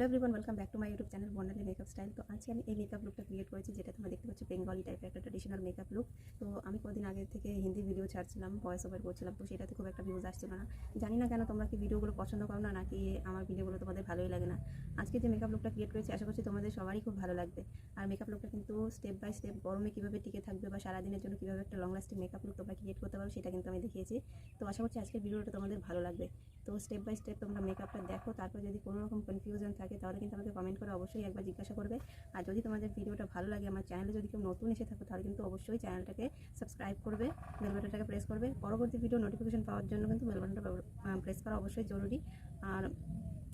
Hello everyone welcome back to my YouTube channel Barnali makeup style তো আজকে আমি এই মেকআপ লুকটা ক্রিয়েট করেছি, যেটা তোমরা দেখতে পাচ্ছ বেঙ্গলি টাইপের একটা ট্রেডিশনাল মেকআপ লুক তো আমি কদিন আগে থেকে হিন্দি ভিডিও ছাড়ছিলাম ভয়েস ওভার করছিলাম, তো সেটাতে খুব একটা ভিউজ আসছিল না। জানি না কেন তোমরা কি ভিডিওগুলো পছন্দ করো না, নাকি আমার ভিডিওগুলো তোমাদের ভালোই লাগে না। আজকে যে মেকআপ লুকটা ক্রিয়েট করেছি, আশা করছি তোমাদের সবারই খুব ভালো লাগবে। আর মেকআপ লুকটা কিন্তু স্টেপ বাই স্টেপ গরমে কীভাবে টিকে থাকবে বা সারাদিনের জন্য কীভাবে একটা লং লাস্টিং মেকআপ লুক তোমরা ক্রিয়েট করতে পারো, সেটা কিন্তু আমি দেখিয়েছি। তো আশা করছি আজকের ভিডিওটা তোমাদের ভালো লাগবে। তো স্টেপ বাই স্টেপ তোমরা মেকআপটা দেখো, তারপর যদি কোনো রকম কনফিউশন থাকে তাহলে কিন্তু আমাকে কমেন্ট করে অবশ্যই একবার জিজ্ঞাসা করবে। আর যদি তোমাদের ভিডিওটা ভালো লাগে, আমার চ্যানেলে যদি কেউ নতুন এসে থাকো, তাহলে কিন্তু অবশ্যই চ্যানেলটাকে সাবস্ক্রাইব করবে বেল বাটনটাকে প্রেস করবে। পরবর্তী ভিডিও নোটিফিকেশন পাওয়ার জন্য কিন্তু বেল বাটনটা প্রেস করা অবশ্যই জরুরি। আর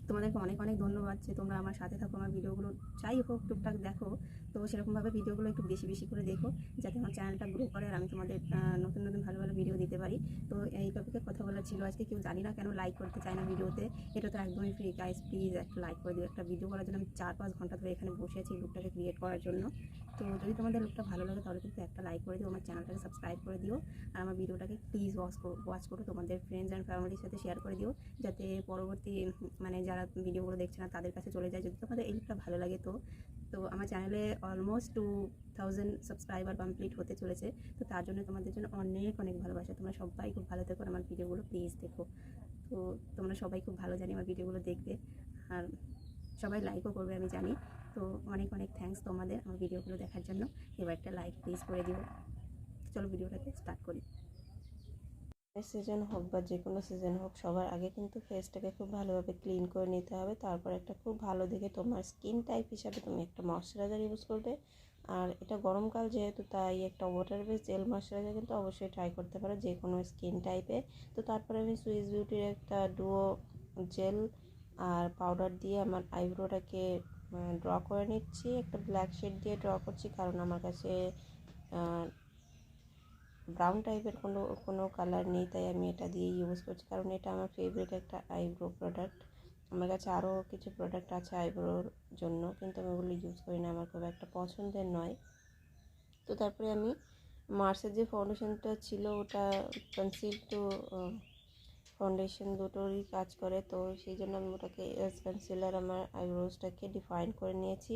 তোমাদেরকে অনেক অনেক ধন্যবাদ যে তোমরা আমার সাথে থাকো, আমার ভিডিওগুলো যাই হোক, টুকটাক দেখো। তো সেরকমভাবে ভিডিওগুলো একটু বেশি বেশি করে দেখো, যাতে আমার চ্যানেলটা গ্রো করে আর আমি তোমাদের নতুন নতুন ভালো ভালো ভিডিও দিতে পারি। তো এই টপিকে কথা বলার ছিল। আজকে কেউ জানি না কেন লাইক করতে চায় না ভিডিওতে এটা তো একদমই ফ্রি গাইস প্লিজ একটা লাইক করে দিও। একটা ভিডিও করার জন্য আমি চার পাঁচ ঘণ্টা ধরে এখানে বসে আছি লুকটাকে ক্রিয়েট করার জন্য। তো যদি তোমাদের লুকটা ভালো লাগে, তাহলে কিন্তু একটা লাইক করে দিও। আমার চ্যানেলটাকে সাবস্ক্রাইব করে দিও। আর আমার ভিডিওটাকে প্লিজ ওয়াচ করো ওয়াচ করো। তোমাদের ফ্রেন্ডস অ্যান্ড ফ্যামিলির সাথে শেয়ার করে দিও। যাতে পরবর্তী মানে যারা ভিডিওগুলো দেখছে না, তাদের কাছে চলে যায়। যদি তোমাদের এই লুকটা ভালো লাগে তো তো আমার চ্যানেলে almost two thousand subscriber complete হতে চলেছে। তো তার জন্য তোমাদের জন্য অনেক অনেক ভালোবাসা। তোমরা সবাই খুব ভালো থেকো আমার ভিডিওগুলো প্লিজ দেখো। তো তোমরা সবাই খুব ভালো জানি আমার ভিডিওগুলো দেখবে। আর সবাই লাইকও করবে আমি জানি। তো অনেক অনেক থ্যাঙ্কস তোমাদের আমার ভিডিওগুলো দেখার জন্য। এবার একটা লাইক প্লিজ করে দিও। চলো ভিডিওটাকে স্টার্ট করি। সিজন হোক বা যে কোনো সিজন হোক, সবার আগে কিন্তু ফেসটাকে খুব ভালোভাবে ক্লিন করে নিতে হবে। তারপর একটা খুব ভালো দেখে তোমার স্কিন টাইপ হিসাবে তুমি একটা ময়শ্চারাইজার ইউজ করবে। আর এটা গরমকাল যেহেতু, তাই একটা ওয়াটার বেস জেল ময়শ্চারাইজার কিন্তু অবশ্যই ট্রাই করতে পারো যে কোনো স্কিন টাইপে তো তারপরে আমি সুইস বিউটির একটা ডুও জেল আর পাউডার দিয়ে আমার আইব্রোটাকে ড্র করে নিচ্ছি। একটা ব্ল্যাক শেড দিয়ে ড্র করছি কারণ আমার কাছে ব্রাউন টাইপের কোনো কোনো কালার নেই, তাই আমি এটা দিয়ে ইউজ করছি। কারণ এটা আমার ফেভারিট একটা আইব্রো প্রোডাক্ট আমার কাছে আরও কিছু প্রোডাক্ট আছে আইব্রোর জন্য, কিন্তু আমি ওগুলো ইউজ করি না। আমার খুব একটা পছন্দের নয়। তো তারপরে আমি মার্সের যে ফাউন্ডেশনটা ছিল, ওটা কনসিল টু ফাউন্ডেশন দুটোরই কাজ করে। তো সেই জন্য আমি ওটাকে কনসিলার আমার আইব্রোজটাকে ডিফাইন করে নিয়েছি।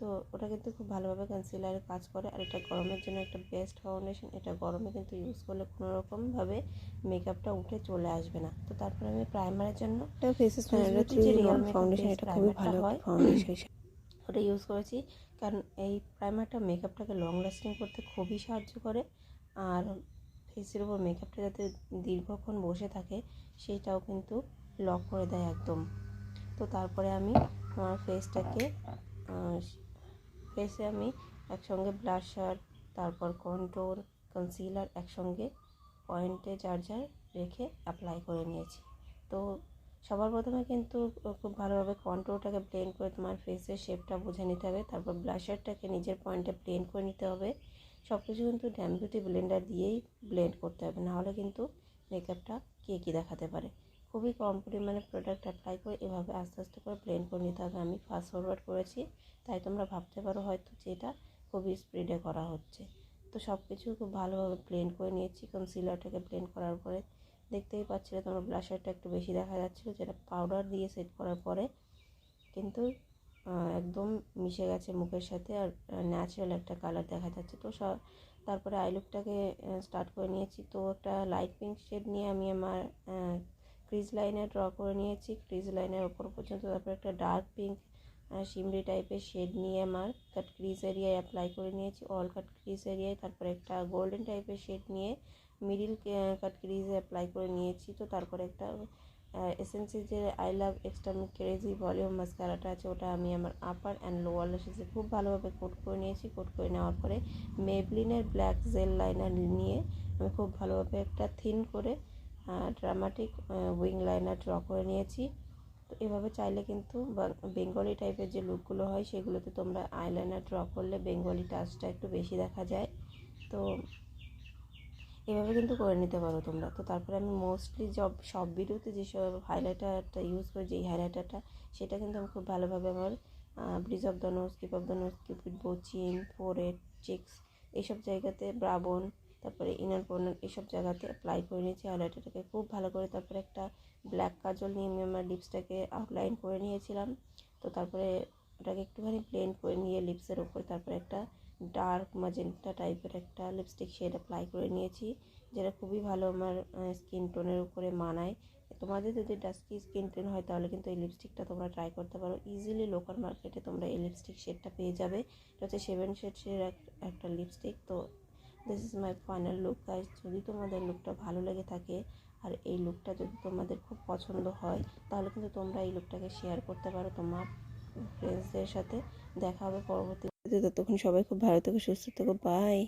তো ওটা কিন্তু খুব ভালোভাবে কনসিলারে কাজ করে। আর এটা গরমের জন্য একটা বেস্ট ফাউন্ডেশন এটা গরমে কিন্তু ইউজ করলে কোনো রকমভাবে মেকআপটা উঠে চলে আসবে না। তো তারপরে আমি প্রাইমারের জন্য এটা ফেসেস ফাউন্ডেশন এটা খুবই ভালো হয়। ফাউন্ডেশন ওটা ইউজ করেছি। কারণ এই প্রাইমারটা মেকআপটাকে লং লাস্টিং করতে খুবই সাহায্য করে। আর ফেসের উপর মেকআপটা যাতে দীর্ঘক্ষণ বসে থাকে সেইটাও কিন্তু লক করে দেয় একদম। তো তারপরে আমি আমার ফেসটাকে ফেসে আমি একসঙ্গে ব্লাশার তারপর কন্ট্রোল কনসিলার একসঙ্গে পয়েন্টে যার যার রেখে অ্যাপ্লাই করে নিয়েছি। তো সবার প্রথমে কিন্তু খুব ভালোভাবে কন্ট্রোলটাকে ব্লেন্ড করে তোমার ফেসের শেপটা বুঝে নিতে হবে, তারপর ব্লাশারটাকে নিজের পয়েন্টে ব্লেন্ড করে নিতে হবে। সব কিছু কিন্তু ড্যাম বিউটি ব্লেন্ডার দিয়েই ব্লেন্ড করতে হবে, নাহলে কিন্তু মেকআপটা কে কী দেখাতে পারে। খুবই কম পরিমাণে প্রোডাক্ট অ্যাপ্লাই করে এভাবে আস্তে আস্তে করে ব্লেন্ড করে নিতে হবে। আমি ফাস্ট ফরওয়ার্ড করেছি, তাই তোমরা ভাবতে পারো হয়তো যে এটা খুবই স্পিডে করা হচ্ছে। তো সব কিছু খুব ভালোভাবে ব্লেন্ড করে নিয়েছি। কনসিলারটাকে ব্লেন্ড করার পরে দেখতেই পাচ্ছিলে তোমার ব্লাশারটা একটু বেশি দেখা যাচ্ছিল, যেটা পাউডার দিয়ে সেট করার পরে কিন্তু একদম মিশে গেছে মুখের সাথে আর ন্যাচারাল একটা কালার দেখা যাচ্ছে। তো তারপরে আইলুকটাকে স্টার্ট করে নিয়েছি। তো একটা লাইট পিঙ্ক শেড নিয়ে আমি আমার ক্রিজ লাইনে ড্র করে নিয়েছি। ক্রিজ লাইনের ওপর পর্যন্ত তারপরে একটা ডার্ক পিঙ্ক শিমরি টাইপের শেড নিয়ে আমার কাট ক্রিজ এরিয়ায় অ্যাপ্লাই করে নিয়েছি। অল কাট ক্রিজ এরিয়ায় তারপরে একটা গোল্ডেন টাইপের শেড নিয়ে মিডিল কাট ক্রিজে অ্যাপ্লাই করে নিয়েছি। তো তারপরে একটা এসেন্সের যে I love extra crazy volume মাস্কারাটা আছে, ওটা আমি আমার আপার অ্যান্ড লোয়ার লেসেসে খুব ভালোভাবে কোট করে নিয়েছি। কোট করে নেওয়ার পরে মেবলিনের ব্ল্যাক জেল লাইনার নিয়ে আমি খুব ভালোভাবে একটা থিন করে ড্রামাটিক উইং লাইনার ড্র করে নিয়েছি। তো এভাবে চাইলে কিন্তু বেঙ্গলি টাইপের যে লুকগুলো হয়, সেগুলোতে তোমরা আইলাইনার ড্র করলে বেঙ্গলি টাচটা একটু বেশি দেখা যায়। তো এভাবে কিন্তু করে নিতে পারো তোমরা। তো তারপরে আমি মোস্টলি জব সব ভিডিওতে যেসব হাইলাইটারটা ইউজ করি, যেই হাইলাইটারটা সেটা কিন্তু আমি খুব ভালোভাবে আমার bridge of the nose keep of the nose cupid bow chin forehead cheeks এইসব জায়গাতে ব্রাবন তারপরে ইনার কর্নার এসব জায়গাতে অ্যাপ্লাই করে নিয়েছি হাইলাইটারটাকে খুব ভালো করে তারপরে একটা ব্ল্যাক কাজল নিয়ে আমি আমার লিপসটাকে আউটলাইন করে নিয়েছিলাম। তো তারপরে ওটাকে একটুখানি প্লেন করে নিয়ে লিপসের ওপরে তারপরে একটা ডার্ক মাজেন্টা টাইপের একটা লিপস্টিক শেড অ্যাপ্লাই করে নিয়েছি, যেটা খুবই ভালো আমার স্কিন টোনের উপরে মানায়। তোমাদের যদি ডাস্কি স্কিন টোন হয় তাহলে কিন্তু এই লিপস্টিকটা তোমরা ট্রাই করতে পারো। ইজিলি লোকাল মার্কেটে তোমরা এই লিপস্টিক শেডটা পেয়ে যাবে। এটা হচ্ছে সেভেন শেডসের একটা লিপস্টিক তো this is my final look guys যদি তোমাদের লুকটা ভালো লেগে থাকে আর এই লুকটা যদি তোমাদের খুব পছন্দ হয়, তাহলে কিন্তু তোমরা এই লুকটাকে শেয়ার করতে পারো তোমার ফ্রেন্ডসদের সাথে। দেখা হবে পরবর্তী ততক্ষণ সবাই খুব ভালো থেকো, সুস্থ থেকো। বাই